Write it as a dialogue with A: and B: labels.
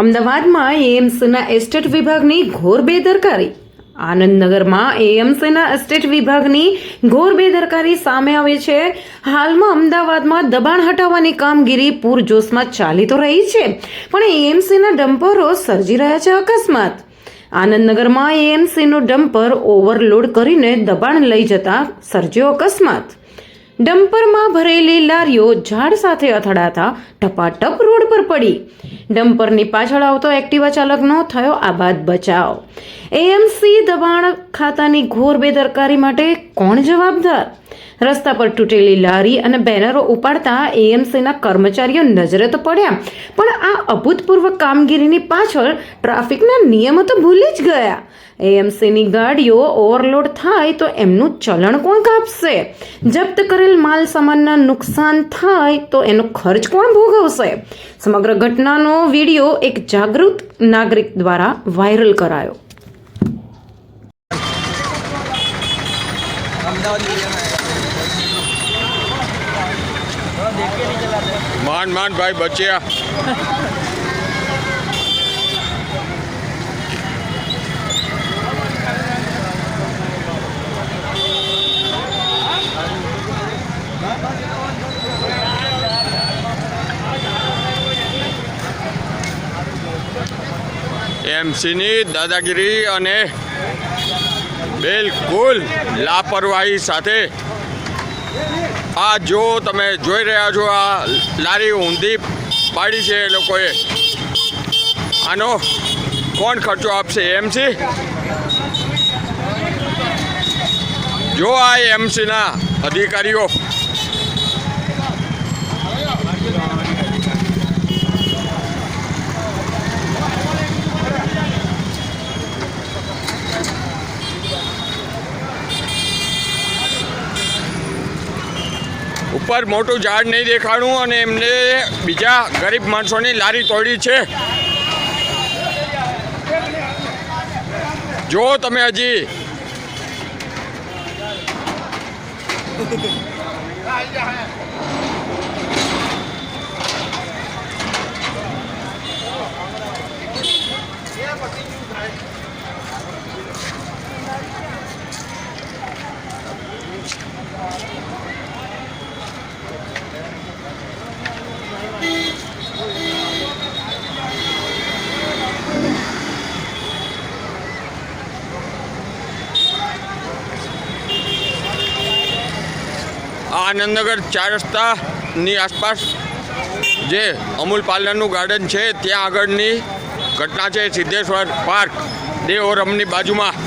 A: અમદાવાદમાં એએમસીના એસ્ટેટ વિભાગની ઘોર બેદરકારી. આનંદનગરમાં એએમસીના એસ્ટેટ વિભાગની ઘોર બેદરકારી સામે આવી છે. હાલમાં અમદાવાદમાં દબાણ હટાવવાની કામગીરી પૂરજોશમાં ચાલી તો રહી છે, પણ એએમસીના ડમ્પરો સર્જી રહ્યા છે અકસ્માત. આનંદનગરમાં એએમસીનું ડમ્પર ઓવરલોડ કરીને દબાણ લઈ જતા સર્જ્યો અકસ્માત. ડમ્પરમાં ભરેલી લારીઓ ઝાડ સાથે અથડાતા ટપાટપ રોડ પર પડી. ડમ્પરની પાછળ આવતો એક્ટિવા ચાલકનો થયો આબાદ બચાવ. એએમસી દબાણ ખાતાની ઘોર બેદરકારી માટે કોણ જવાબદાર? રસ્તા પર તૂટેલી લારી અને બેનરો ઉપાડતા એએમસીના કર્મચારીઓ નજરે તો પડ્યા, પણ આ અભૂતપૂર્વ કામગીરીની પાછળ ટ્રાફિકના નિયમો તો ભૂલી જ ગયા. એએમસીની ગાડીઓ ઓવરલોડ થાય તો એમનું ચલણ કોણ કાપશે? જપ્ત કરેલ માલ સામાનના નુકસાન થાય તો એનો ખર્ચ કોણ ભોગવશે? સમગ્ર ઘટનાનો વીડિયો એક જાગૃત નાગરિક દ્વારા વાયરલ કરાયો.
B: માંડ માંડ ભાઈ બચ્યા. એમસીની દાદાગીરી અને બિલકુલ લાપરવાહી સાથે આ જો તમે જોઈ રહ્યા છો, આ લારી ઊંધી પાડી છે એ લોકોએ. આનો કોણ ખર્ચો આપશે? એમસી? જો આ એમસીના અધિકારીઓ ઉપર મોટું ઝાડ નહીં દેખાડું અને એમને બીજા ગરીબ માણસોની લારી તોડી છે. જો તમે હજી આનંદનગર ચાર રસ્તાની આસપાસ જે અમૂલ પાર્લરનું ગાર્ડન છે, ત્યાં આગળની ઘટના છે, સિદ્ધેશ્વર પાર્ક દેવ ઓરમની બાજુમાં.